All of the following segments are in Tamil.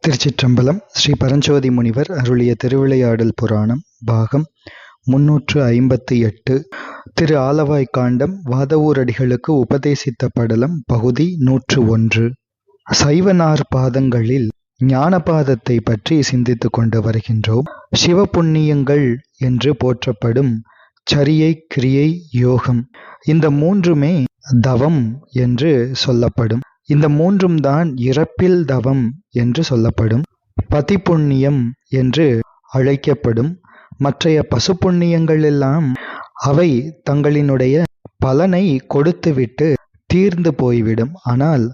திருச்சிற்றம்பலம் ஸ்ரீ பரஞ்சோதி முனிவர் அருளிய திருவிளையாடல் புராணம் பாகம் முன்னூற்று ஐம்பத்தி எட்டு. திரு ஆலவாய் காண்டம் வாதவூரடிகளுக்கு உபதேசித்த படலம் பகுதி நூற்று ஒன்று. சைவனார் பாதங்களில் ஞானபாதத்தை பற்றி சிந்தித்து கொண்டு வருகின்றோம். சிவபுண்ணியங்கள் என்று போற்றப்படும் சரியை கிரியை யோகம் இந்த மூன்றுமே தவம் என்று சொல்லப்படும். இந்த மூன்றும் தான் இறப்பில் தவம் என்று சொல்லப்படும். பதிப்புண்ணியம் என்று அழைக்கப்படும் மற்றைய பசு எல்லாம் அவை தங்களினுடைய பலனை கொடுத்துவிட்டு தீர்ந்து போய்விடும். ஆனால்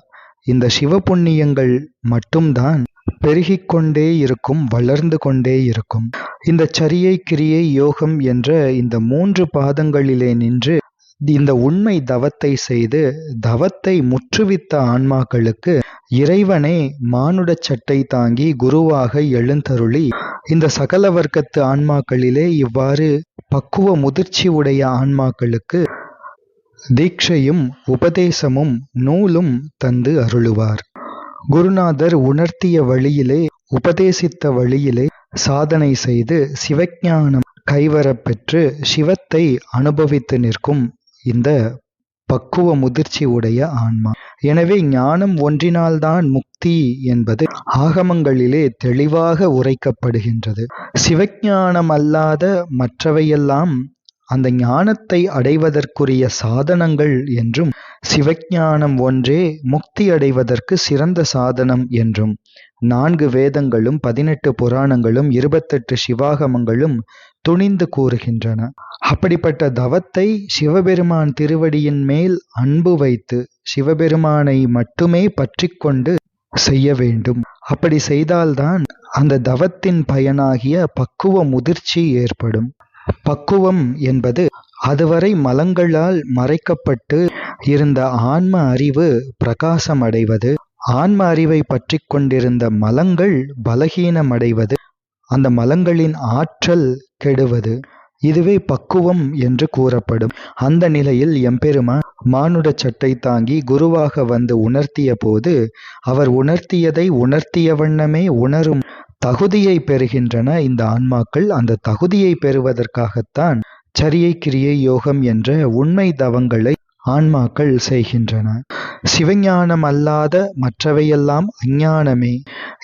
இந்த சிவபுண்ணியங்கள் மட்டும்தான் பெருகிக் கொண்டே இருக்கும் வளர்ந்து கொண்டே இருக்கும். இந்த சரியை கிரியை யோகம் என்ற இந்த மூன்று பாதங்களிலே நின்று இந்த உண்மை தவத்தை செய்து தவத்தை முற்றுவித்த ஆன்மாக்களுக்கு இறைவனே மானுட சட்டை தாங்கி குருவாக எழுந்தருளி இந்த சகல வர்க்கத்து ஆன்மாக்களிலே இவ்வாறு பக்குவ முதிர்ச்சி உடைய ஆன்மாக்களுக்கு தீட்சையும் உபதேசமும் நூலும் தந்து அருளுவார். குருநாதர் உணர்த்திய வழியிலே உபதேசித்த வழியிலே சாதனை செய்து சிவஞானம் கைவரப்பெற்று சிவத்தை அனுபவித்து நிற்கும் இந்த பக்குவ முதிர்ச்சி உடைய ஆன்மா. எனவே ஞானம் ஒன்றினால்தான் முக்தி என்பது ஆகமங்களிலே தெளிவாக உரைக்கப்படுகின்றது. சிவஞானம் அல்லாத மற்றவையெல்லாம் அந்த ஞானத்தை அடைவதற்குரிய சாதனங்கள் என்றும் சிவஞானம் ஒன்றே முக்தி அடைவதற்கு சிறந்த சாதனம் என்றும் நான்கு வேதங்களும் பதினெட்டு புராணங்களும் இருபத்தெட்டு சிவாகமங்களும் துணிந்து கூறுகின்றன. அப்படிப்பட்ட தவத்தை சிவபெருமான் திருவடியின் மேல் அன்பு வைத்து சிவபெருமானை மட்டுமே பற்றி கொண்டு செய்ய வேண்டும். அப்படி செய்தால்தான் அந்த தவத்தின் பயனாகிய பக்குவ முதிர்ச்சி ஏற்படும். பக்குவம் என்பது அதுவரை மலங்களால் மறைக்கப்பட்டு இருந்த ஆன்ம அறிவு பிரகாசம் அடைவது ஆன்ம அறிவை பற்றி கொண்டிருந்த மலங்கள் பலகீனமடைவது அந்த மலங்களின் ஆற்றல் கெடுவது இதுவே பக்குவம் என்று கூறப்படும். அந்த நிலையில் எம்பெருமான் மானுட சட்டை தாங்கி குருவாக வந்து உணர்த்திய போது அவர் உணர்த்தியதை உணர்த்திய வண்ணமே உணரும் தகுதியை பெறுகின்றன இந்த ஆன்மாக்கள். அந்த தகுதியை பெறுவதற்காகத்தான் சரியை கிரியை யோகம் என்ற உண்மை தவங்களை ஆன்மாக்கள் செய்கின்றன சிவஞானம் அல்லாத மற்றவையெல்லாம் அஞ்ஞானமே.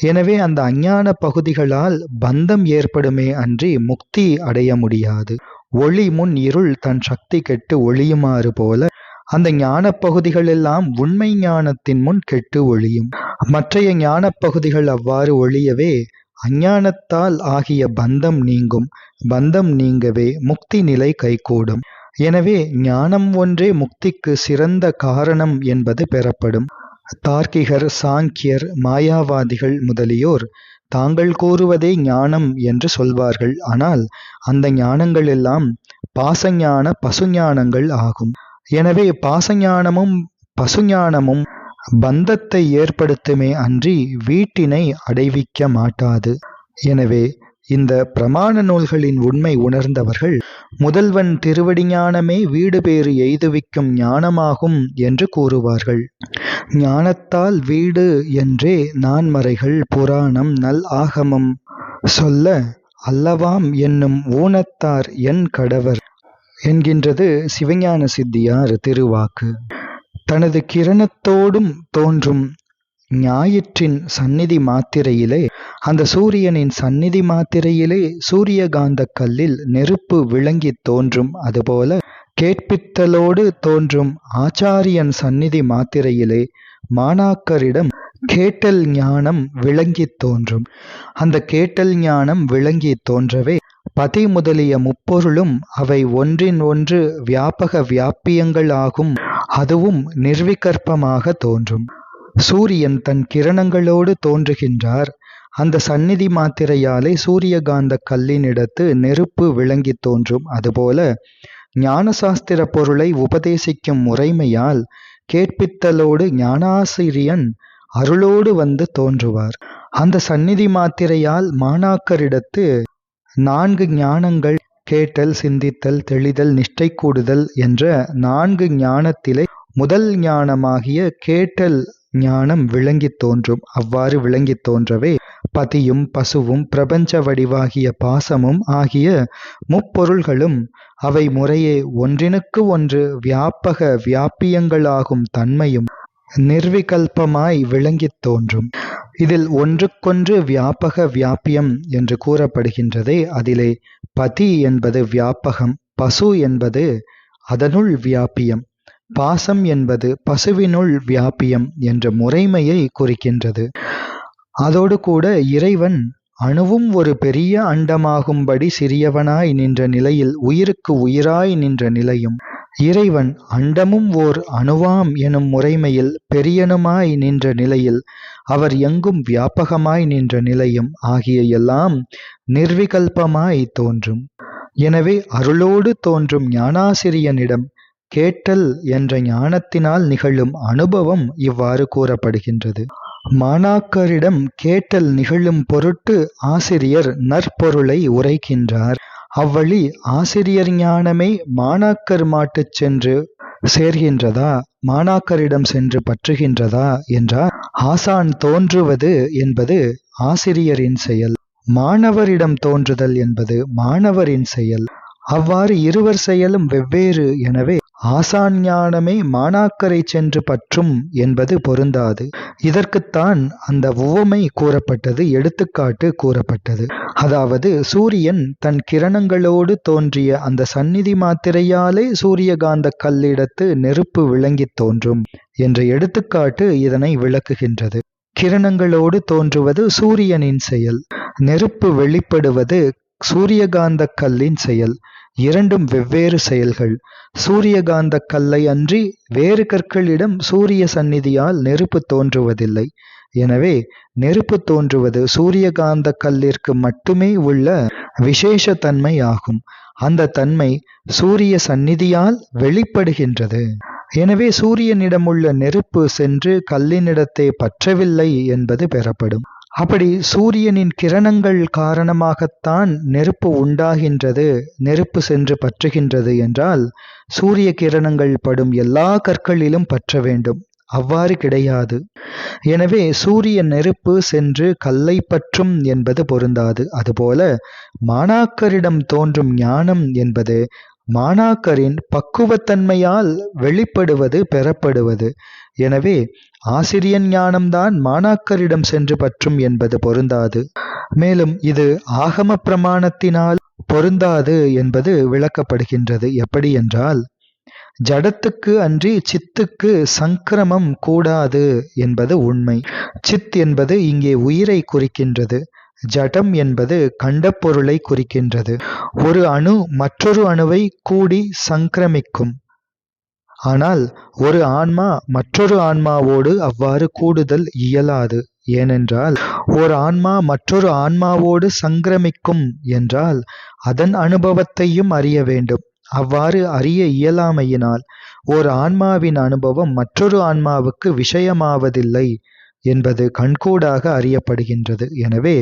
எனவே அந்த அஞ்ஞான பகுதிகளால் பந்தம் ஏற்படுமே அன்றி முக்தி அடைய முடியாது. ஒளி முன் இருள் தன் சக்தி கெட்டு ஒளியுமாறு போல அந்த ஞான பகுதிகள் எல்லாம் உண்மை ஞானத்தின் முன் கெட்டு ஒளியும். மற்றைய ஞான பகுதிகள் அவ்வாறு ஒளியவே அஞ்ஞானத்தால் ஆகிய பந்தம் நீங்கும். பந்தம் நீங்கவே முக்தி நிலை கைகூடும். எனவே ஞானம் ஒன்றே முக்திக்கு சிறந்த காரணம் என்பது பெறப்படும். தார்க்கிகர் சாங்கியர் மாயாவாதிகள் முதலியோர் தாங்கள் கூறுவதே ஞானம் என்று சொல்வார்கள். ஆனால் அந்த ஞானங்கள் எல்லாம் பாசஞான பசுஞானங்கள் ஆகும். எனவே பாசஞானமும் பசுஞானமும் பந்தத்தை ஏற்படுத்துமே அன்றி வீட்டினை அடைவிக்க மாட்டாது. எனவே இந்த பிரமாண நூல்களின் உண்மை உணர்ந்தவர்கள் முதல்வன் திருவடிஞானமே வீடு பேறு எய்துவிக்கும் ஞானமாகும் என்று கூறுவார்கள். ஞானத்தால் வீடு என்றே நான்மறைகள் புராணம் நல் ஆகமம் சொல்ல அல்லவாம் என்னும் ஊனத்தார் என் கடவர் என்கின்றது சிவஞான சித்தியார் திருவாக்கு. தனது கிரணத்தோடும் தோன்றும் ஞாயிற்றின் சந்நிதி மாத்திரையிலே அந்த சூரியனின் சந்நிதி மாத்திரையிலே சூரியகாந்த கல்லில் நெருப்பு விளங்கி தோன்றும். அதுபோல கேட்பித்தலோடு தோன்றும் ஆச்சாரியன் சந்நிதி மாத்திரையிலே மாணாக்கரிடம் கேட்டல் ஞானம் விளங்கி தோன்றும். அந்த கேட்டல் ஞானம் விளங்கி தோன்றவே பதி முதலிய முப்பொருளும் அவை ஒன்றின் ஒன்று வியாபக வியாப்பியங்கள் ஆகும். அதுவும் நிர்விகற்பமாக தோன்றும். சூரியன் தன் கிரணங்களோடு தோன்றுகின்றார். அந்த சந்நிதி மாத்திரையாலே சூரியகாந்த கல்லினிடத்து நெருப்பு விளங்கி தோன்றும் அதுபோல ஞானசாஸ்திர பொருளை உபதேசிக்கும் முறைமையால் கேட்பித்தலோடு ஞானாசிரியன் அருளோடு வந்து தோன்றுவார் அந்த சந்நிதி மாத்திரையால் மாணாக்கரிடத்து நான்கு ஞானங்கள் கேட்டல் சிந்தித்தல் தெளிதல் நிஷ்டை கூடுதல் என்ற நான்கு ஞானத்திலே முதல் ஞானமாகிய கேட்டல் ஞானம் விளங்கித் தோன்றும். அவ்வாறு விளங்கித் தோன்றவே பதியும் பசுவும் பிரபஞ்ச வடிவாகிய பாசமும் ஆகிய முப்பொருள்களும் அவை முறையே ஒன்றினுக்கு ஒன்று வியாபக வியாபியங்களாகும் தன்மையும் நிர்விகல்பமாய் விளங்கித் தோன்றும். இதில் ஒன்றுக்கொன்று வியாபக வியாபியம் என்று கூறப்படுகின்றதே அதிலே பதி என்பது வியாபகம் பசு என்பது அதனுள் வியாபியம் பாசம் என்பது பசுவினுள் வியாபியம் என்ற முறைமையை குறிக்கின்றது. அதோடு கூட இறைவன் அணுவும் ஒரு பெரிய அண்டமாகும்படி சிறியவனாய் நின்ற நிலையில் உயிருக்கு உயிராய் நின்ற நிலையும் இறைவன் அண்டமும் ஓர் அணுவாம் எனும் முறைமையில் பெரியனுமாய் நின்ற நிலையில் அவர் எங்கும் வியாபகமாய் நின்ற நிலையும் ஆகிய எல்லாம் நிர்விகல்பமாய் தோன்றும். எனவே அருளோடு தோன்றும் ஞானாசிரியனிடம் கேட்டல் என்ற ஞானத்தினால் நிகழும் அனுபவம் இவ்வாறு கூறப்படுகின்றது. மாணாக்கரிடம் கேட்டல் நிகழும் பொருட்டு ஆசிரியர் நற்பொருளை உரைக்கின்றார். அவ்வழி ஆசிரியர் ஞானமே மாணாக்கர் மாட்டுச் சென்று சேர்கின்றதா மாணாக்கரிடம் சென்று பற்றுகின்றதா என்றால் ஆசான் தோன்றுவது என்பது ஆசிரியரின் செயல். மாணவரிடம் தோன்றுதல் என்பது மாணவரின் செயல். அவ்வாறு இருவர் செயலும் வெவ்வேறு எனவே ஆசான் ஞானமே மாணாக்கரைச் சென்று பற்றும் என்பது பொருந்தாது. இதற்குத்தான் அந்த உவமை கூறப்பட்டது எடுத்துக்காட்டு கூறப்பட்டது. அதாவது சூரியன் தன் கிரணங்களோடு தோன்றிய அந்த சந்நிதி மாத்திரையாலே சூரியகாந்தக் கல்லிடத்து நெருப்பு விளங்கித் தோன்றும் என்ற எடுத்துக்காட்டு இதனை விளக்குகின்றது. கிரணங்களோடு தோன்றுவது சூரியனின் செயல். நெருப்பு வெளிப்படுவது சூரியகாந்தக் கல்லின் செயல். இரண்டும் வெவ்வேறு செயல்கள். சூரியகாந்தக் கல்லை அன்றி வேறு கற்களிடம் சூரிய சந்நிதியால் நெருப்பு தோன்றுவதில்லை. எனவே நெருப்பு தோன்றுவது சூரியகாந்தக் கல்லிற்கு மட்டுமே உள்ள விசேஷ தன்மை ஆகும். அந்த தன்மை சூரிய சந்நிதியால் வெளிப்படுகின்றது. எனவே சூரியனிடமுள்ள நெருப்பு சென்று கல்லினிடத்தை பற்றவில்லை என்பது பெறப்படும். அப்படி சூரியனின் கிரணங்கள் காரணமாகத்தான் நெருப்பு உண்டாகின்றது நெருப்பு சென்று பற்றுகின்றது என்றால் சூரிய கிரணங்கள் படும் எல்லா கற்களிலும் பற்ற வேண்டும். அவ்வாறு கிடையாது. எனவே சூரிய நெருப்பு சென்று கல்லை பற்றும் என்பது பொருந்தாது. அதுபோல மாணாக்கரிடம் தோன்றும் ஞானம் என்பது மாணாக்கரின் பக்குவத்தன்மையால் வெளிப்படுவது பெறப்படுவது. எனவே ஆசிரியன் ஞானம்தான் மாணாக்கரிடம் சென்று பற்றும் என்பது பொருந்தாது. மேலும் இது ஆகம பிரமாணத்தினால் பொருந்தாது என்பது விளக்கப்படுகின்றது. எப்படி என்றால் ஜடத்துக்கு அன்றி சித்துக்கு சங்கிரமம் கூடாது என்பது உண்மை. சித் என்பது இங்கே உயிரை குறிக்கின்றது. ஜடம் என்பது கண்ட பொருளை குறிக்கின்றது. ஒரு அணு மற்றொரு அணுவை கூடி சங்கிரமிக்கும். ஆனால் ஒரு ஆன்மா மற்றொரு ஆன்மாவோடு அவ்வாறு கூடுதல் இயலாது. ஏனென்றால் ஒரு ஆன்மா மற்றொரு ஆன்மாவோடு சங்கிரமிக்கும் என்றால் அதன் அனுபவத்தையும் அறிய வேண்டும். அவ்வாறு அறிய இயலாமையினால் ஒரு ஆன்மாவின் அனுபவம் மற்றொரு ஆன்மாவுக்கு விஷயமாவதில்லை என்பது கண்கூடாக அறியப்படுகின்றது. எனவே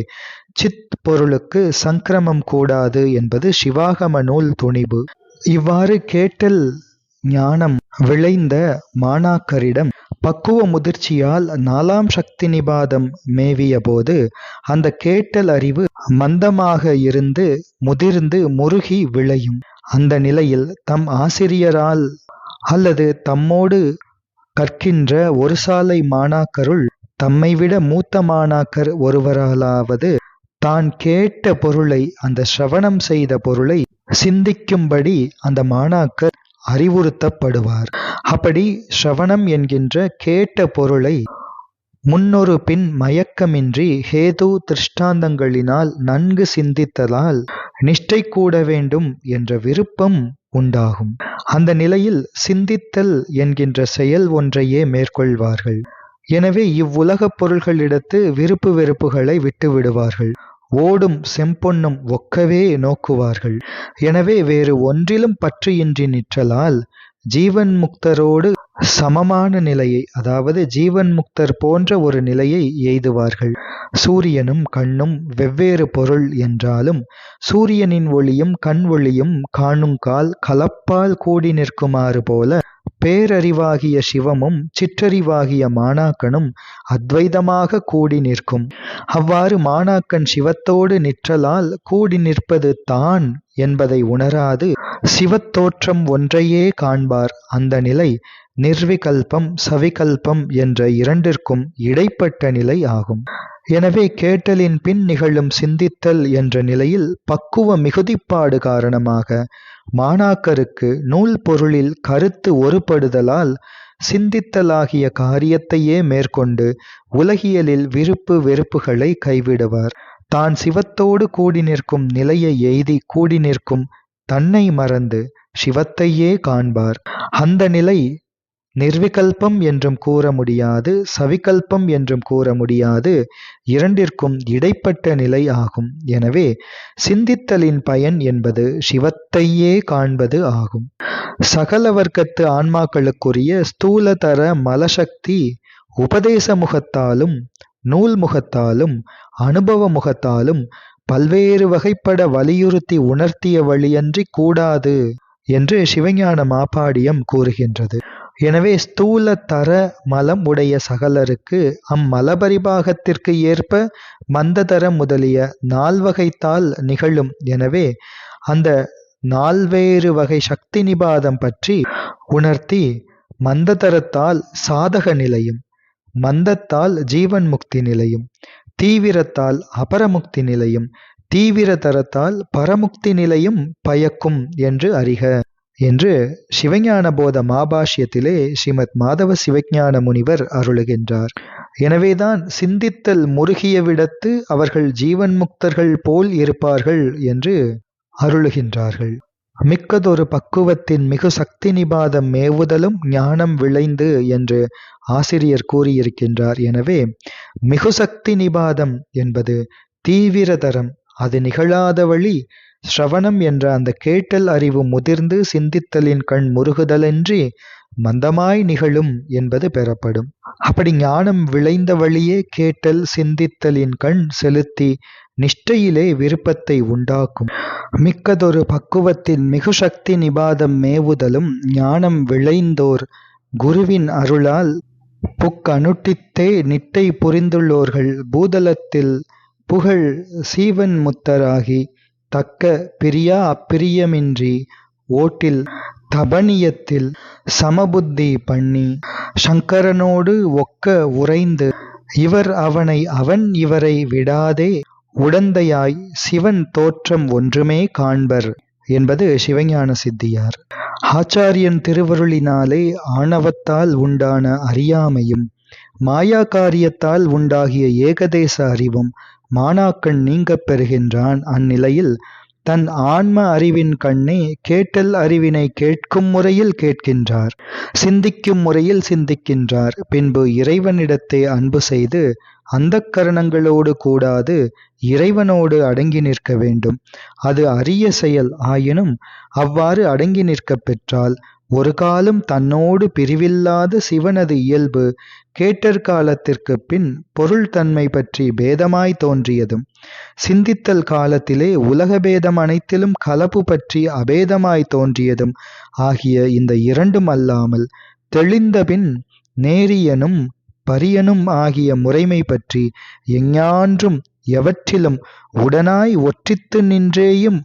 சித் பொருளுக்கு சங்கிரமம் கூடாது என்பது சிவாகம நூல் துணிவு இவ்வாறு கேட்டல் ஞானம் விளைந்த மாணாக்கரிடம் பக்குவ முதிர்ச்சியால் நாலாம் சக்தி நிபாதம் மேவியபோது அந்த கேட்டல் அறிவு மந்தமாக இருந்து முதிர்ந்து முருகி விளையும். அந்த நிலையில் தம் ஆசிரியரால் அல்லது தம்மோடு கற்கின்ற ஒரு சாலை மாணாக்கருள் தம்மைவிட மூத்த மாணாக்கர் ஒருவராலாவது தான் கேட்ட பொருளை அந்த சிரவணம் செய்த பொருளை சிந்திக்கும்படி அந்த மாணாக்கர் அறிவுறுத்தப்படுவார். அப்படி ஸ்ரவணம் என்கின்ற கேட்ட பொருளை முன்னொரு பின் மயக்கமின்றி ஹேது திருஷ்டாந்தங்களினால் நன்கு சிந்தித்ததால் நிஷ்டை கூட வேண்டும் என்ற விருப்பம் உண்டாகும். அந்த நிலையில் சிந்தித்தல் என்கின்ற செயல் ஒன்றையே மேற்கொள்வார்கள். எனவே இவ்வுலகப் பொருள்களிடத்து விருப்பு வெறுப்புகளை விட்டுவிடுவார்கள். ஓடும் செம்பொன்னும் ஒக்கவே நோக்குவார்கள். எனவே வேறு ஒன்றிலும் பற்றியின்றி நிற்றலால் ஜீவன் முக்தரோடு சமமான நிலையை அதாவது ஜீவன் முக்தர் போன்ற ஒரு நிலையை எய்துவார்கள். சூரியனும் கண்ணும் வெவ்வேறு பொருள் என்றாலும் சூரியனின் ஒளியும் கண் ஒளியும் காணுங்கால் கலப்பால் கூடி நிற்குமாறு போல பேரறிவாகிய சிவமும் சிற்றறிவாகிய மாணாக்கனும் அத்வைதமாக கூடி நிற்கும். அவ்வாறு மாணாக்கன் சிவத்தோடு நிற்றலால் கூடி நிற்பது தான் என்பதை உணராது சிவத்தோற்றம் ஒன்றையே காண்பார். அந்த நிலை நிர்விகல்பம் சவிகல்பம் என்ற இரண்டிற்கும் இடைப்பட்ட நிலை ஆகும். எனவே கேட்டலின் பின் நிகழும் சிந்தித்தல் என்ற நிலையில் பக்குவ மிகுதிப்பாடு காரணமாக மாணாக்கருக்கு நூல் பொருளில் கருத்து ஒருபடுதலால் சிந்தித்தலாகிய காரியத்தையே மேற்கொண்டு உலகியலில் விருப்பு வெறுப்புகளை கைவிடுவார். தான் சிவத்தோடு கூடி நிற்கும் நிலையை எய்தி கூடி நிற்கும் தன்னை மறந்து சிவத்தையே காண்பார். அந்த நிலை நிர்விகல்பம் என்றும் கூற முடியாது சவிகல்பம் என்றும் கூற முடியாது இரண்டிற்கும் இடைப்பட்ட நிலை ஆகும். எனவே சிந்தித்தலின் பயன் என்பது சிவத்தையே காண்பது ஆகும். சகல வர்க்கத்து ஆன்மாக்களுக்குரிய ஸ்தூலதர மலசக்தி உபதேச முகத்தாலும் நூல் முகத்தாலும் அனுபவ முகத்தாலும் பல்வேறு வகைப்பட வலியுறுத்தி உணர்த்திய வழியன்றி கூடாது என்று சிவஞான மாபாடியம் கூறுகின்றது. எனவே ஸ்தூல தர மலம் உடைய சகலருக்கு அம்மலபரிபாகத்திற்கு ஏற்ப மந்ததர முதலிய நால்வகைத்தால் நிகழும். எனவே அந்த நால்வேறு வகை சக்தி நிபாதம் பற்றி உணர்த்தி மந்ததரத்தால் சாதக நிலையும் மந்தத்தால் ஜீவன் முக்தி நிலையும் தீவிரத்தால் அபரமுக்தி நிலையும் தீவிர தரத்தால் பரமுக்தி நிலையும் பயக்கும் என்று அறிக. என்று சிவஞான போத மாபாஷ்யத்திலே ஸ்ரீமத் மாதவ சிவஞான முனிவர் அருளுகின்றார். எனவேதான் சிந்தித்தல் முருகியவிடத்து அவர்கள் ஜீவன் முக்தர்கள் போல் இருப்பார்கள் என்று அருளுகின்றார்கள். மிக்கதொரு பக்குவத்தின் மிகு சக்தி நிபாதம் மேவுதலும் ஞானம் விளைந்து என்று ஆசிரியர் கூறியிருக்கின்றார். எனவே மிகு சக்தி நிபாதம் என்பது தீவிரதரம் அது நிகழாத வழி ஸ்ரவணம் என்ற அந்த கேட்டல் அறிவு முதிர்ந்து சிந்தித்தலின் கண் முருகுதலன்றி மந்தமாய் நிகழும் என்பது பெறப்படும். அப்படி ஞானம் விளைந்த வழியே கேட்டல் சிந்தித்தலின் கண் செலுத்தி நிஷ்டையிலே விருப்பத்தை உண்டாக்கும். மிக்கதொரு பக்குவத்தின் மிகு சக்தி நிபாதம் மேவுதலும் ஞானம் விளைந்தோர் குருவின் அருளால் புக்கனுட்டித்தே நிட்டை புரிந்துள்ளோர்கள் பூதலத்தில் புகழ் சீவன் முத்தராகி தக்க பிரியா அப்பிரியமின்றி ஓட்டில் தபனியத்தில் சமபுத்தி பண்ணி சங்கரனோடு ஒக்க உறைந்து இவர் அவனை அவன் இவரை விடாதே உடந்தையாய் சிவன் தோற்றம் ஒன்றுமே காண்பர் என்பது சிவஞான சித்தியார். ஆச்சாரியன் திருவருளினாலே ஆணவத்தால் உண்டான அறியாமையும் மாயா காரியத்தால் உண்டாகிய ஏகதேச அறிவும் மாணாக்கன் நீங்கப் பெறுகின்றான் அந்நிலையில். தன் ஆன்ம அறிவின் கண்ணே கேட்டல் அறிவினை கேட்கும் முறையில் கேட்கின்றார். சிந்திக்கும் முறையில் சிந்திக்கின்றார். பின்பு இறைவனிடத்தை அன்பு செய்து அந்த கரணங்களோடு கூடாது இறைவனோடு அடங்கி நிற்க வேண்டும். அது அரிய செயல் ஆயினும் அவ்வாறு அடங்கி நிற்கப் பெற்றால் ஒரு காலம் தன்னோடு பிரிவில்லாத சிவனது இயல்பு கேட்டற்காலத்திற்கு பின் பொருள் தன்மை பற்றி பேதமாய் தோன்றியதும் சிந்தித்தல் காலத்திலே உலக பேதம் அனைத்திலும் கலப்பு பற்றி அபேதமாய் தோன்றியதும் ஆகிய இந்த இரண்டும் அல்லாமல் தெளிந்தபின் நேரியனும் பரியனும் ஆகிய முறைமை பற்றி எஞ்ஞான்றும் எவற்றிலும் உடனாய் ஒற்றித்து நின்றேயும்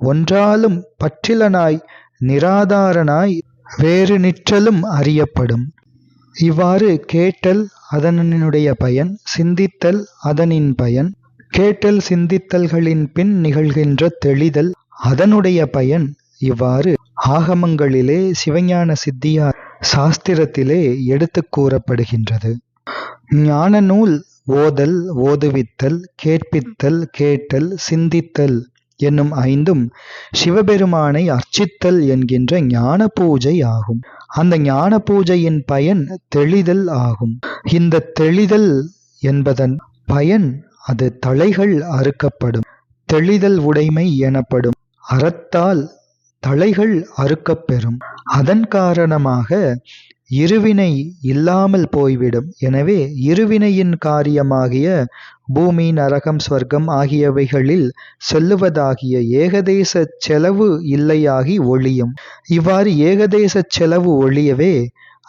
ஒன்றாலும் பற்றிலனாய் நிராதாரனாய் வேறு நிற்றலும் அறியப்படும். இவ்வாறு கேட்டல் அதனினுடைய பயன் சிந்தித்தல் அதனின் பயன் கேட்டல் சிந்தித்தல்களின் பின் நிகழ்கின்ற தெளிதல் அதனுடைய பயன். இவ்வாறு ஆகமங்களிலே சிவஞான சித்தியார் சாஸ்திரத்திலே எடுத்து கூறப்படுகின்றது. ஞான நூல் ஓதல் ஓதுவித்தல் கேட்பித்தல் கேட்டல் சிந்தித்தல் என்னும் ஐந்தும் சிவபெருமானை அர்ச்சித்தல் என்கின்ற ஞான பூஜை ஆகும். அந்த ஞான பூஜையின் பயன் தெளிதல் ஆகும். இந்த தெளிதல் என்பதன் பயன் அது தலைகள் அறுக்கப்படும். தெளிதல் உடைமை எனப்படும். அறத்தால் தலைகள் அறுக்கப்பெறும். அதன் காரணமாக இருவினை இல்லாமல் போய்விடும். எனவே இருவினையின் காரியமாகிய பூமி நரகம் ஸ்வர்க்கம் ஆகியவைகளில் செல்லுவதாகிய ஏகதேச செலவு இல்லையாகி ஒழியும். இவ்வாறு ஏகதேச செலவு ஒழியவே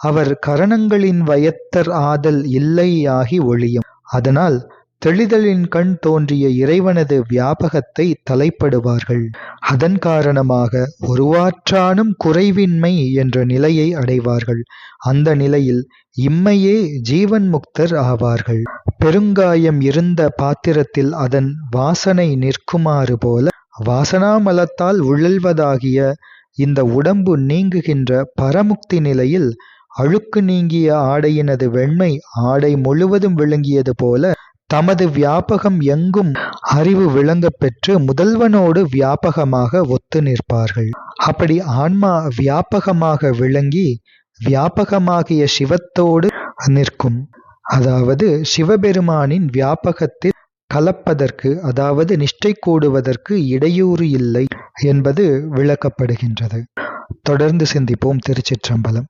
அவர் கரணங்களின் வயத்தர் ஆதல் இல்லையாகி ஒழியும். அதனால் தெளிதலின் கண் தோன்றிய இறைவனது வியாபகத்தை தலைப்படுவார்கள். அதன் காரணமாக ஒருவாற்றானும் குறைவின்மை என்ற நிலையை அடைவார்கள். அந்த நிலையில் இம்மையே ஜீவன் முக்தர் ஆவார்கள். பெருங்காயம் இருந்த பாத்திரத்தில் அதன் வாசனை நிற்குமாறு போல வாசனாமலத்தால் உழல்வதாகிய இந்த உடம்பு நீங்குகின்ற பரமுக்தி நிலையில் அழுக்கு நீங்கிய ஆடையினது வெண்மை ஆடை முழுவதும் விளங்கியது போல தமது வியாபகம் எங்கும் அறிவு விளங்க பெற்று முதல்வனோடு வியாபகமாக ஒத்து நிற்பார்கள். அப்படி ஆன்மா வியாபகமாக விளங்கி வியாபகமாகிய சிவத்தோடு நிற்கும். அதாவது சிவபெருமானின் வியாபகத்தில் கலப்பதற்கு அதாவது நிஷ்டை கூடுவதற்கு இடையூறு இல்லை என்பது விளக்கப்படுகின்றது. தொடர்ந்து சிந்திப்போம் திருச்சிற்றம்பலம்.